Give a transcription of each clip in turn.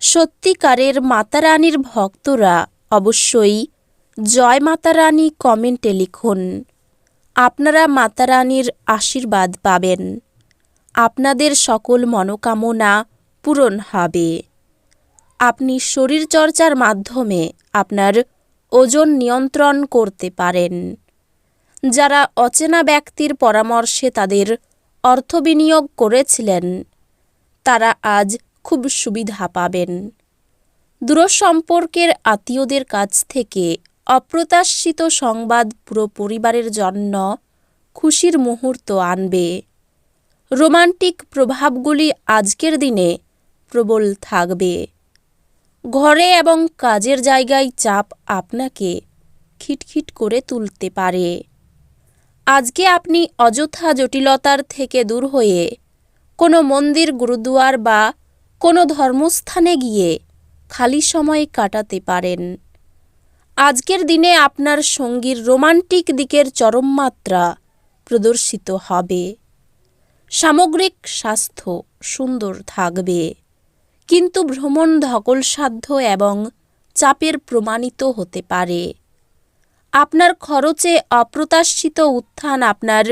সত্যিকারের মাতারানীর ভক্তরা অবশ্যই জয় মাতারানী কমেন্টে লিখুন। আপনারা মাতারানীর আশীর্বাদ পাবেন। আপনাদের সকল মনোকামনা পূরণ হবে। আপনি শরীরচর্চার মাধ্যমে আপনার ওজন নিয়ন্ত্রণ করতে পারেন। যারা অচেনা ব্যক্তির পরামর্শে তাদের অর্থ বিনিয়োগ করেছিলেন, তারা আজ খুব সুবিধা পাবেন। দূরসম্পর্কের আত্মীয়দের কাছ থেকে অপ্রত্যাশিত সংবাদ পুরো পরিবারের জন্য খুশির মুহূর্ত আনবে। রোমান্টিক প্রভাবগুলি আজকের দিনে প্রবল থাকবে। ঘরে এবং কাজের জায়গায় চাপ আপনাকে খিটখিট করে তুলতে পারে। আজকে আপনি অযথা জটিলতার থেকে দূর হয়ে কোনো মন্দির, গুরুদুয়ার বা কোনো ধর্মস্থানে গিয়ে খালি সময় কাটাতে পারেন। আজকের দিনে আপনার সঙ্গীর রোমান্টিক দিকের চরম মাত্রা প্রদর্শিত হবে। সামগ্রিক স্বাস্থ্য সুন্দর থাকবে, কিন্তু ভ্রমণ ধকলসাধ্য এবং চাপের প্রমাণিত হতে পারে। আপনার খরচে অপ্রত্যাশিত উত্থান আপনার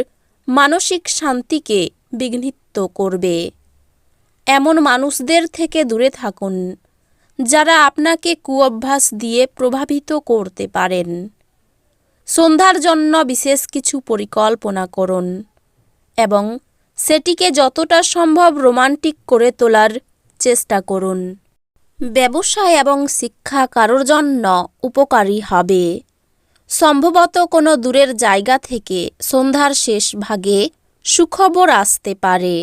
মানসিক শান্তিকে বিঘ্নিত করবে। এমন মানুষদের থেকে দূরে থাকুন, যারা আপনাকে কুঅভ্যাস দিয়ে প্রভাবিত করতে পারেন। সন্ধ্যার জন্য বিশেষ কিছু পরিকল্পনা করুন এবং সেটিকে যতটা সম্ভব রোমান্টিক করে তোলার চেষ্টা করুন। ব্যবসায় এবং শিক্ষা কারোর জন্য উপকারী হবে। সম্ভবত কোনো দূরের জায়গা থেকে সন্ধ্যার শেষ ভাগে সুখবর আসতে পারে।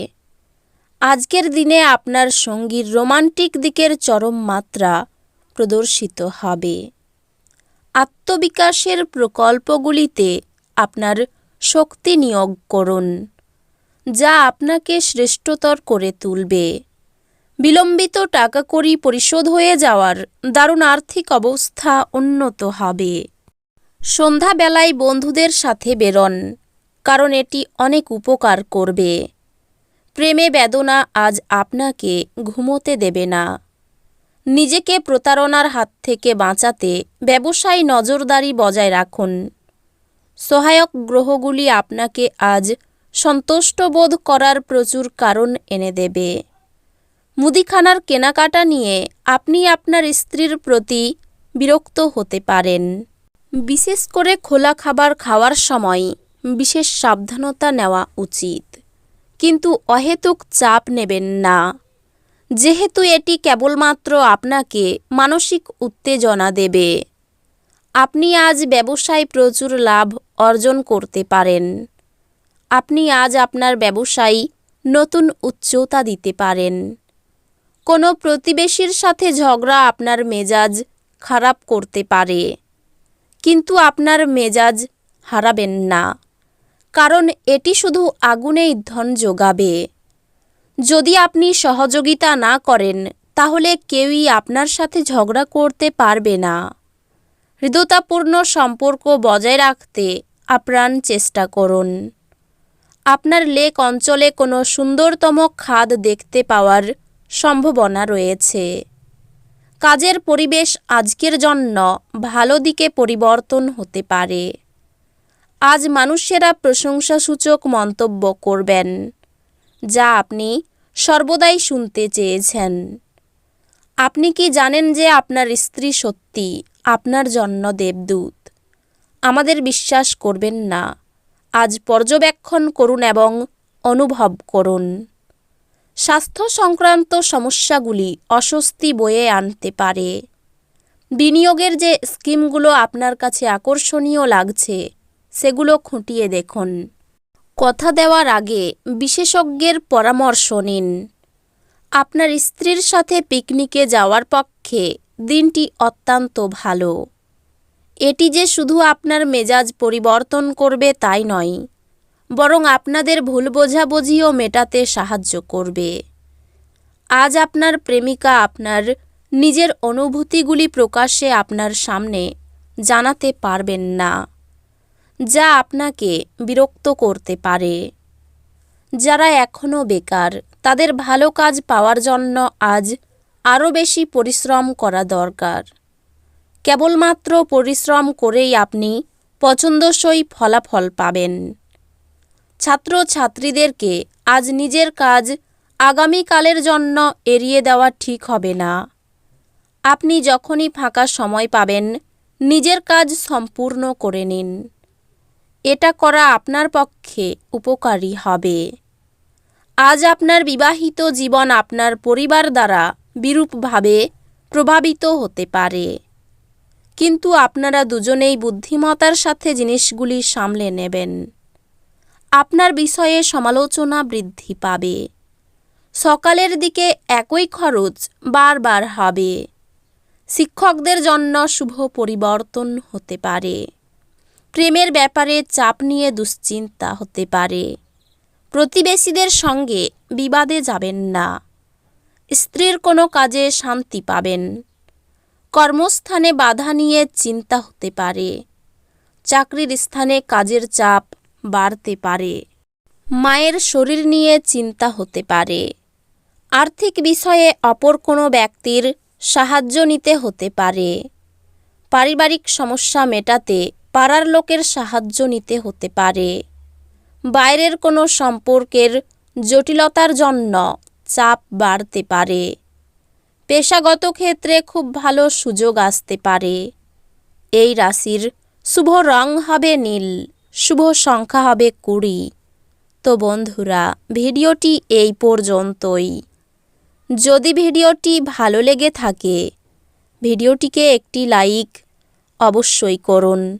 আজকের দিনে আপনার সঙ্গীর রোমান্টিক দিকের চরম মাত্রা প্রদর্শিত হবে। আত্মবিকাশের প্রকল্পগুলিতে আপনার শক্তি নিয়োগ করুন, যা আপনাকে শ্রেষ্ঠতর করে তুলবে। বিলম্বিত টাকা কড়ি পরিশোধ হয়ে যাওয়ার দারুণ আর্থিক অবস্থা উন্নত হবে। সন্ধ্যাবেলায় বন্ধুদের সাথে বেরোন, কারণ এটি অনেক উপকার করবে। প্রেমে বেদনা আজ আপনাকে ঘুমোতে দেবে না। নিজেকে প্রতারণার হাত থেকে বাঁচাতে ব্যবসায় নজরদারি বজায় রাখুন। সহায়ক গ্রহগুলি আপনাকে আজ সন্তুষ্ট বোধ করার প্রচুর কারণ এনে দেবে। মুদিখানার কেনাকাটা নিয়ে আপনি আপনার স্ত্রীর প্রতি বিরক্ত হতে পারেন। বিশেষ করে খোলা খাবার খাওয়ার সময় বিশেষ সাবধানতা নেওয়া উচিত। কিন্তু অহেতুক চাপ নেবেন না। যেহেতু এটি কেবলমাত্র আপনাকে মানসিক উত্তেজনা দেবে। আপনি আজ ব্যবসায় প্রচুর লাভ অর্জন করতে পারেন। আপনি আজ আপনার ব্যবসায় নতুন উচ্চতা দিতে পারেন। কোনো প্রতিবেশীর সাথে ঝগড়া আপনার মেজাজ খারাপ করতে পারে। কিন্তু আপনার মেজাজ হারাবেন না। কারণ এটি শুধু আগুনেই ধন যোগাবে। যদি আপনি সহযোগিতা না করেন, তাহলে কেউই আপনার সাথে ঝগড়া করতে পারবে না। হৃদয়তাপূর্ণ সম্পর্ক বজায় রাখতে আপ্রাণ চেষ্টা করুন। আপনার লেক অঞ্চলে কোনো সুন্দরতম খাদ দেখতে পাওয়ার সম্ভাবনা রয়েছে। কাজের পরিবেশ আজকের জন্য ভালো দিকে পরিবর্তন হতে পারে। আজ মানুষেরা প্রশংসাসূচক মন্তব্য করবেন, যা আপনি সর্বদাই শুনতে চেয়েছেন। আপনি কি জানেন যে আপনার স্ত্রী সত্যি আপনার জন্য দেবদূত? আমাদের বিশ্বাস করবেন না। আজ পর্যবেক্ষণ করুন এবং অনুভব করুন। স্বাস্থ্য সংক্রান্ত সমস্যাগুলি অস্বস্তি বয়ে আনতে পারে। বিনিয়োগের যে স্কিমগুলো আপনার কাছে আকর্ষণীয় লাগছে সেগুলো খুঁটিয়ে দেখুন। কথা দেওয়ার আগে বিশেষজ্ঞের পরামর্শ নিন। আপনার স্ত্রীর সাথে পিকনিকে যাওয়ার পক্ষে দিনটি অত্যন্ত ভালো। এটি যে শুধু আপনার মেজাজ পরিবর্তন করবে তাই নয়, বরং আপনাদের ভুল বোঝাবুঝিও মেটাতে সাহায্য করবে। আজ আপনার প্রেমিকা আপনার নিজের অনুভূতিগুলি প্রকাশ্যে আপনার সামনে জানাতে পারবেন না। যা আপনাকে বিরক্ত করতে পারে। যারা এখনও বেকার, তাদের ভালো কাজ পাওয়ার জন্য আজ আরও বেশি পরিশ্রম করা দরকার। কেবলমাত্র পরিশ্রম করেই আপনি পছন্দসই ফলাফল পাবেন। ছাত্র ছাত্রীদেরকে আজ নিজের কাজ আগামীকালের জন্য এড়িয়ে দেওয়া ঠিক হবে না। আপনি যখনই ফাঁকা সময় পাবেন, নিজের কাজ সম্পূর্ণ করে নিন। এটা করা আপনার পক্ষে উপকারী হবে। আজ আপনার বিবাহিত জীবন আপনার পরিবার দ্বারা বিরূপভাবে প্রভাবিত হতে পারে। কিন্তু আপনারা দুজনেই বুদ্ধিমতার সাথে জিনিসগুলি সামলে নেবেন। আপনার বিষয়ে সমালোচনা বৃদ্ধি পাবে। সকালের দিকে একই খরচ বারবার হবে। শিক্ষকদের জন্য শুভ পরিবর্তন হতে পারে। প্রেমের ব্যাপারে চাপ নিয়ে দুশ্চিন্তা হতে পারে। প্রতিবেশীদের সঙ্গে বিবাদে যাবেন না। স্ত্রীর কোনো কাজে শান্তি পাবেন। কর্মস্থানে বাধা নিয়ে চিন্তা হতে পারে। চাকরির স্থানে কাজের চাপ বাড়তে পারে। মায়ের শরীর নিয়ে চিন্তা হতে পারে। আর্থিক বিষয়ে অপর কোনো ব্যক্তির সাহায্য নিতে হতে পারে। পারিবারিক সমস্যা মেটাতে পাড়ার লোকের সাহায্য নিতে হতে পারে। বাইরের কোনো সম্পর্কের জটিলতার জন্য চাপ বাড়তে পারে। পেশাগত ক্ষেত্রে খুব ভালো সুযোগ আসতে পারে। এই রাশির শুভ রং হবে নীল, শুভ সংখ্যা হবে কুড়ি। তো বন্ধুরা, ভিডিওটি এই পর্যন্তই। যদি ভিডিওটি ভালো লেগে থাকে, ভিডিওটিকে একটি লাইক অবশ্যই করুন।